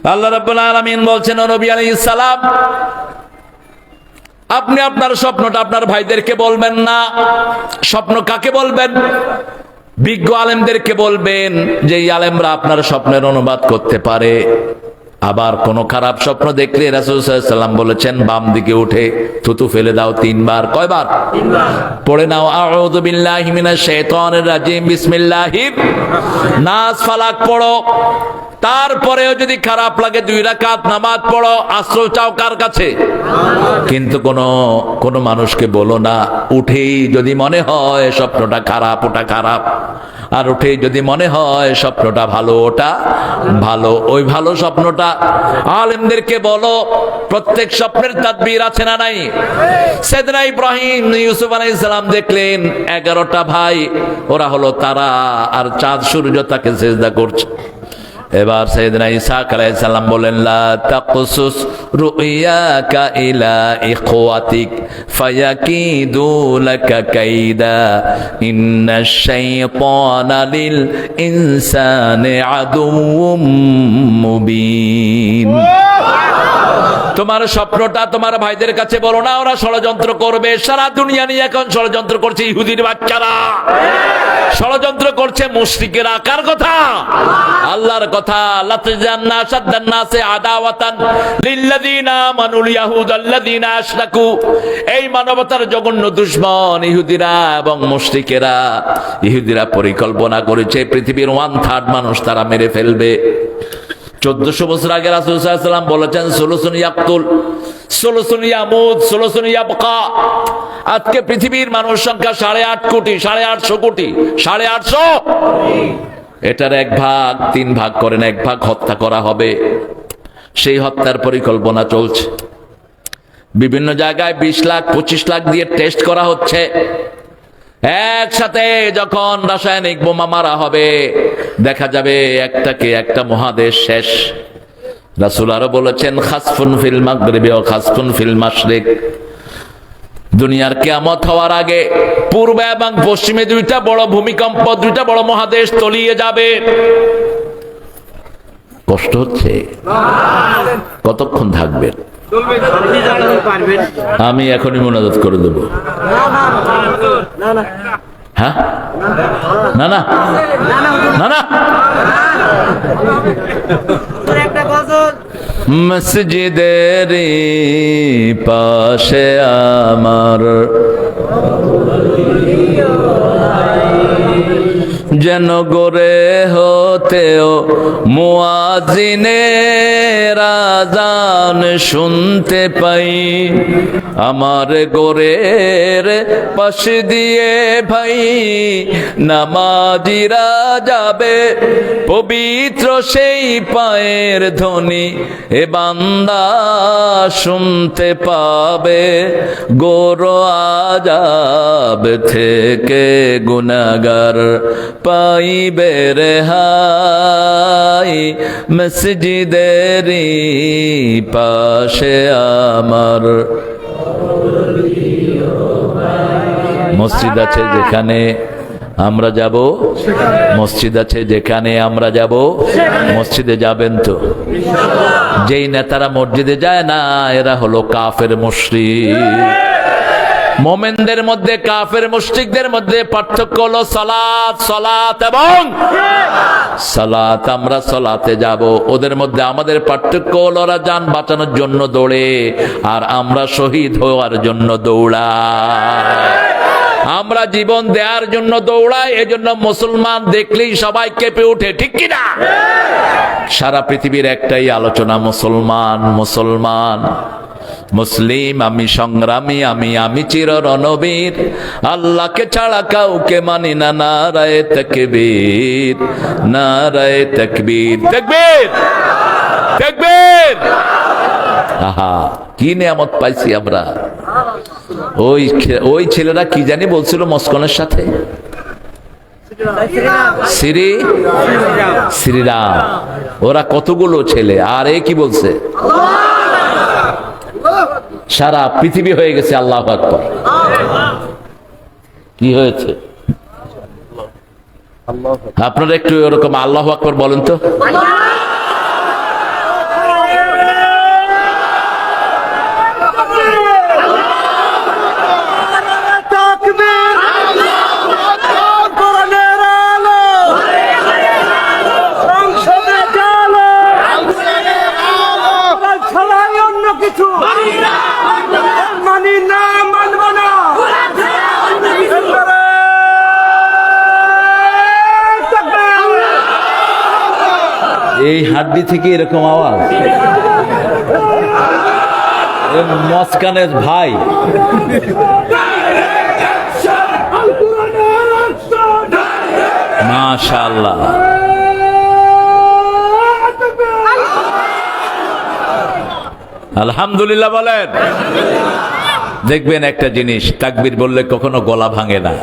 আল্লাহ রাব্বুল আলামিন বলছেন নবী আলাইহিস সালাম, আপনি আপনার স্বপ্নটা আপনার ভাইদেরকে বলবেন না। স্বপ্ন কাকে বলবেন? বিজ্ঞ আলেমদেরকে বলবেন যে আলেমরা আপনার স্বপ্নের অনুবাদ করতে পারে। আবার কোন খারাপ স্বপ্ন দেখলে রাসুলাম বলেছেন বাম দিকে উঠে থুতু ফেলে দাও তিনবার। কয়বার? পড়ে নাও বিসমিল্লাহির নাস ফালাক পড়ো। তারপরেও যদি খারাপ লাগে দুই রাকাত নামাজ পড়ো আশ্রয় চাও কার কাছে? কিন্তু কোন কোন মানুষকে বলো না উঠেই যদি মনে হয় স্বপ্নটা খারাপ ওটা খারাপ। আর উঠে যদি মনে হয় স্বপ্নটা ভালো, ওটা ভালো। ওই ভালো স্বপ্নটা আলেমদেরকে বলো, প্রত্যেক স্বপ্নের তাদবির আছে না নাই? সেদিনা ইব্রাহিম ইউসুফ আলাই ইসলাম দেখলেন, এগারোটা ভাই, ওরা হলো তারা, আর চাঁদ সূর্য তাকে চেষ্টা করছে। এবার সৈয়দনা ইসাক আলাইহিস সালাম বলেন লা তাকসুস রুইয়াকা ইলা ইখওয়াতিক, ফায়াকিদু লাকা কাইদা ইন্নাশ শাইতানা লিল ইনসানি আদুউম মুবিন। তোমার স্বপ্নটা তোমার ভাইদের কাছে বলো না, ওরা ষড়যন্ত্র করবে। সারা দুনিয়া নিয়ে এখন ষড়যন্ত্র করছে ইহুদির বাচ্চারা। ষড়যন্ত্র করছে মুশ্রিকের আকার কথা। আল্লাহর কথা এই মানবতার জঘন্য দুশমন ইহুদিরা এবং মুশরিকেরা। ইহুদিরা পরিকল্পনা করেছে, পৃথিবীর ওয়ান থার্ড মানুষ তারা মেরে ফেলবে। চোদ্দশো বছর আগে রাসুলাম বলেছেন ষোলোশন ইয়াকুল ষোলোশন ইয়ামুদ ষোলোশন ইয়াবকা। আজকে পৃথিবীর মানুষ সংখ্যা সাড়ে আট কোটি, সাড়ে আটশো কোটি, সাড়ে আটশো এটার এক ভাগ, তিন ভাগ করেন, এক ভাগ হত্যা করা হবে। সেই হত্যার পরিকল্পনা চলছে। বিভিন্ন জায়গায় বিশ লাখ, পঁচিশ লাখ দিয়ে টেস্ট করা হচ্ছে। একসাথে যখন রাসায়নিক বোমা মারা হবে, দেখা যাবে একটাকে একটা মহাদেশ শেষ। রাসুল আরও বলেছেন, খাসফুন ফিল মাগরিবি খাসফুন দুনিয়ার কেয়ামত হওয়ার আগে পূর্বে এবং পশ্চিমে দুইটা বড় ভূমিকম্প, দুইটা বড় মহাদেশ তলিয়ে যাবে। কষ্ট হচ্ছে। কতক্ষণ থাকবেন? আমি এখনই মোনাজাত করে দেবো। হ্যাঁ? মসজিদের পাশে আমার যেন গোরে হতেও মুয়াজিনে রাজান শুনতে পাই। আমার গোরের পাশ দিয়ে ভাই নামাজিরা যাবে পবিত্র সেই পায়ের ধ্বনি এ বান্দা শুনতে পাবে। গোর আজাব থেকে গুনাগার পাইবে রেহাই মসজিদেরই পাশে আমার মসজিদ আছে যেখানে আমরা যাব। মসজিদ আছে যেখানে আমরা যাব। মসজিদে যাবেন তো? যেই নেতারা মসজিদে যায় না, এরা হলো কাফের মুশরিক। মোমেনদের মধ্যে, কাফের মুশরিকদের মধ্যে পার্থক্য হলো সালাত সালাত এবং সালাত, আমরা সালাতে যাব। ওদের মধ্যে আমাদের পার্থক্য ওরা যান বাঁচানোর জন্য দৌড়ে, আর আমরা শহীদ হওয়ার জন্য দৌড়া আমরা জীবন দেওয়ার জন্য দৌড়াই, এজন্য মুসলমান দেখলেই সবাই কেঁপে ওঠে, ঠিক কিনা সারা পৃথিবীর একটাই আলোচনা, মুসলমান মুসলমান। মুসলিম আমি সংগ্রামী আমি আমি চির রণবীর আল্লাহকে ছাড়া কাউকে মানি না নারায় তকবীর নারায় তকবীর। তকবীর! তকবীর! আহা কি নিয়ামত পাইছি আমরা? ওই ওই ছেলেরা কি জানি বলছিল মস্কনের সাথে? শ্রী শ্রীরাম। ওরা কতগুলো ছেলে? আর এ কি বলছে? সারা পৃথিবী হয়ে গেছে আল্লাহ আকবর। কি হয়েছে? আপনারা একটু ওরকম আল্লাহ আকবর বলেন তো। হাড্ডি থেকে এরকম আওয়াজ? মস্কানের ভাই। মাশাআল্লাহ। আলহামদুলিল্লাহ বলেন। দেখবেন একটা জিনিস, তাকবির বললে কখনো গলা ভাঙে না।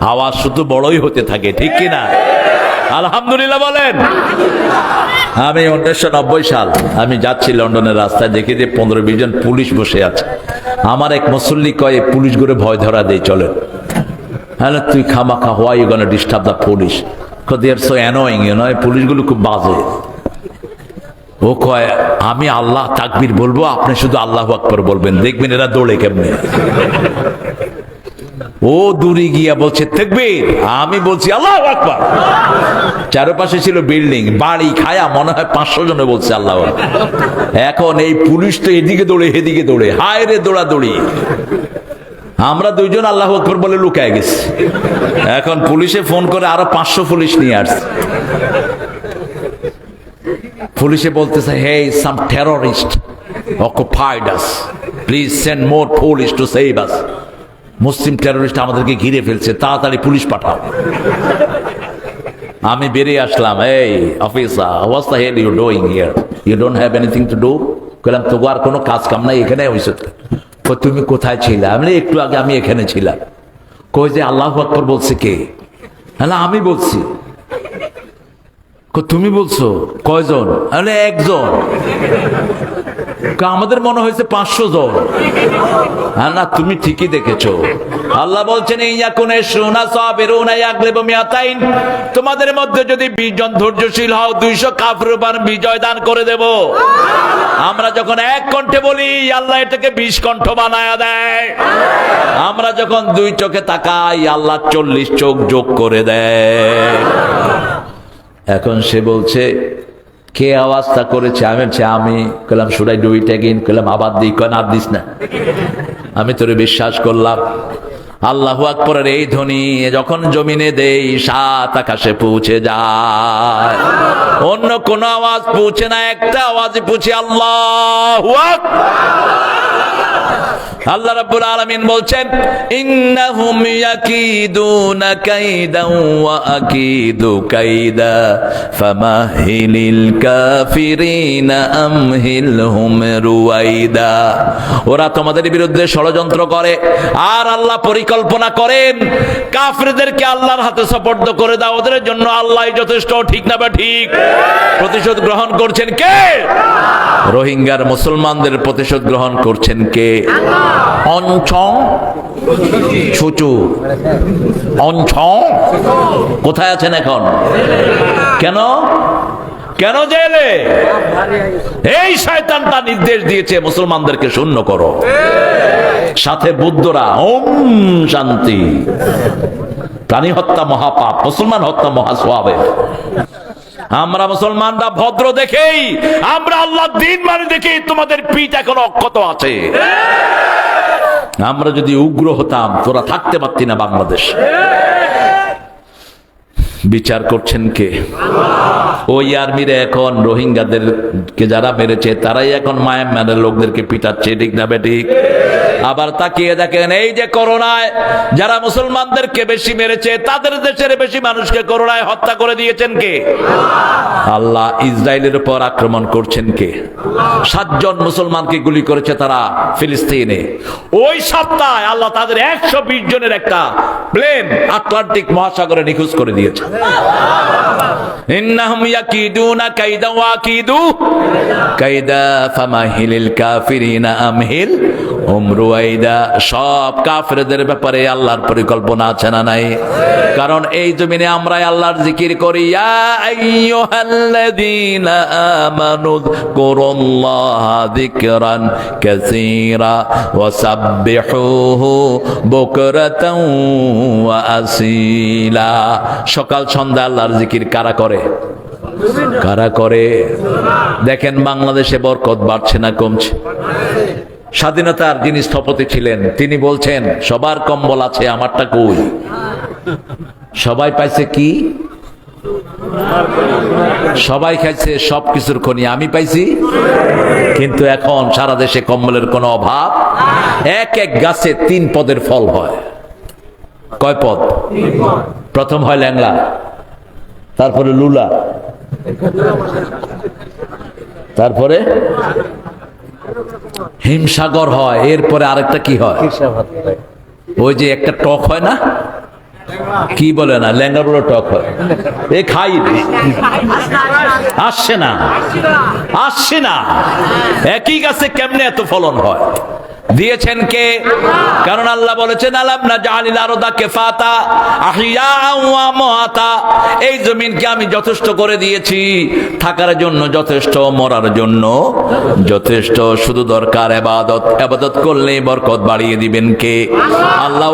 আওয়াজ শুধু বড়ই হতে থাকে, ঠিক কিনা? না আলহামদুলিল্লাহ বলেন। আমি উনিশশো নব্বই সাল আমি যাচ্ছি লন্ডনের রাস্তায়, দেখি যে পনেরো বিশ জন পুলিশ বসে আছে। আমার এক মুসল্লি কয়ে, পুলিশ করে ভয় ধরা দেয়, চলেন। হ্যাঁ তুই খামা খা why you disturb the police so annoying নয় পুলিশগুলো খুব বাজে। ও কয়, আমি আল্লাহ তাকবির বলব, আপনি শুধু আল্লাহ আকবর বলবেন, দেখবেন এরা দৌড়ে কেমনে? ও দূরে গিয়া বলছে, তেকবীর। আমি বলছি, আল্লাহ আকবর। চারপাশে ছিল বিল্ডিং, বাড়ি, খায়া, মনে হয় পাঁচশো জনে বলছে, আল্লাহ এখন এই পুলিশ তো এদিকে দৌড়ে এদিকে দৌড়ে। হায় রে দৌড়া দৌড়ি আমরা দুইজন আল্লাহ আকবর বলে লুকায় গেছি। এখন পুলিশে ফোন করে আরও পাঁচশো পুলিশ নিয়ে আসছে। পুলিশে বলতেছে hey some terrorist, occupied us. Please send more police to save us. Muslim terrorist আমাদেরকে ঘিরে ফেলছে, তাড়াতাড়ি পুলিশ পাঠাও। আমি বেরিয়ে আসলাম, এই officer what's the hell you doing here you don't have anything to do বললাম তো আর কোনো কাজ কাম নাই, এখানে হয়েছে তো তুমি কোথায় ছিলে? আমি একটু আগে আমি এখানে ছিলাম। কই যে, আল্লাহ আকবর বলছে কে? হ্যাঁ আমি বলছি। তুমি বলছো? কয়জন? আরে, একজন। আমাদের মনে হয়েছে পাঁচশো জন। হ্যাঁ না, তুমি ঠিকই দেখেছ। আল্লাহ বলছেন তোমাদের মধ্যে যদি 20 জন ধৈর্যশীল হও 200 কাফের উপর বিজয় দান করে দেব। আমরা যখন এক কণ্ঠে বলি, আল্লাহ এটাকে 20 কণ্ঠ বানায়া দেয়। আমরা যখন দুই চোখে তাকাই, আল্লাহ 40 চোখ যোগ করে দেয়। এখন সে বলছে কে আওয়াজটা করেছে? আমি বলছি, আমি column should I do it again column আবার দিই। কন আর দিস না। আমি তোরে বিশ্বাস করলাম। আল্লাহু আকবরের এই ধ্বনি, যখন জমিনে দেই, সাত আকাশে পৌঁছে যায়। অন্য কোন আওয়াজ পৌঁছে না, একটা আওয়াজে পৌঁছে আল্লাহ আল্লাহ রাব্বুল আলামিন বলছেন, ইন্নাহুম ইয়াকিদুনা কাইদান ওয়া আকিদু কাইদা ফামাহিলিল কাফিরিনা আমহিলহুম রুয়াইদা। ওরা তোমাদের বিরুদ্ধে ষড়যন্ত্র করে, আর আল্লাহ পরিকল্পনা করেন, কাফিরদেরকে আল্লাহর হাতে সুপর্দ করে দাও, ওদের জন্য আল্লাহ যথেষ্ট, ঠিক না বা ঠিক? প্রতিশোধ গ্রহণ করছেন কে? রোহিঙ্গার মুসলমানদের প্রতিশোধ গ্রহণ করছেন কে? অনছং ছুচু। অনছং কোথায় আছেন এখন? কেন? কেন জেলে? এই শয়তানটা নির্দেশ দিয়েছে, মুসলমানদেরকে শূন্য করো। সাথে বুদ্ধরা, ওম শান্তি। প্রাণী হত্যা মহাপাপ, মুসলমান হত্যা মহাসোয়াবে আমরা মুসলমানরা ভদ্র দেখেই, আমরা আল্লাহ দিন মানে দেখেই তোমাদের পিঠ এখন অক্ষত আছে। আমরা যদি উগ্র হতাম, তোরা থাকতে পারতি না বাংলাদেশ। বিচার করছেন কে? ওই আর্মিরা এখন রোহিঙ্গাদেরকে যারা মেরেছে, তারাই এখন মায়ানমারের লোকদেরকে পিটাচ্ছে, ঠিক না বেঠিক আবার তাকিয়ে দেখেন, এই যে করোনায় যারা মুসলমানদেরকে বেশি মেরেছে, তাদের দেশের বেশি মানুষকে করোনায় হত্যা করে দিয়েছেন কে? আল্লাহ ইসরায়েলের উপর আক্রমণ করছেন কে? সাতজন মুসলমানকে গুলি করেছে তারা ফিলিস্তিনে। ওই সপ্তাহে আল্লাহ তাদের একশো বিশ জনের একটা প্লেন আটলান্টিক মহাসাগরে নিখোঁজ করে দিয়েছে। কাইদা ওয়া কাইদা ফামাহিলিল কাফিরিনা আমহিল। উমরুয়াইদা সব কাফেরদের ব্যাপারে আল্লাহর পরিকল্পনা আছে না নাই? কারণ এই জমিনে আমরা আল্লাহর জিকির করি সকাল, সন্ধ্যা আল্লাহর জিকির কারা করে? কারা করে? দেখেন বাংলাদেশে বরকত বাড়ছে না কমছে? স্বাধীনতার যিনি স্থপতি ছিলেন, তিনি বলছেন, সবার কম্বল আছে, আমারটা কই? সবাই পাইছে কি? সবাই খাইছে সব কিছুর খনি, আমি পাইছি। কিন্তু এখন সারা দেশে কম্বলের কোনো অভাব। এক এক গাছে তিন পদের ফল হয়। কয় পদ? প্রথম হয় ল্যাংলা তারপরে লুলা, তারপরে হিমসাগর হয় এরপরে আরেকটা কি হয়? ওই যে একটা টক হয় না? কি বলে না ল্যাঙ্গা বলে টক হয়। এ খাই। আসছে না। আসছে না। একই গাছে কেমনে এত ফলন হয়? দিয়েছেন কে? কারণ আল্লাহ বলেছেন, আলাম না জাহালিল আরদা কেফাতা আহিয়া মহাতা এই জমিনকে আমি যথেষ্ট করে দিয়েছি। থাকার জন্য যথেষ্ট, মরার জন্য যথেষ্ট। শুধু দরকার এবাদত। এবাদত করলেই বরকত বাড়িয়ে দিবেন কে? আল্লাহ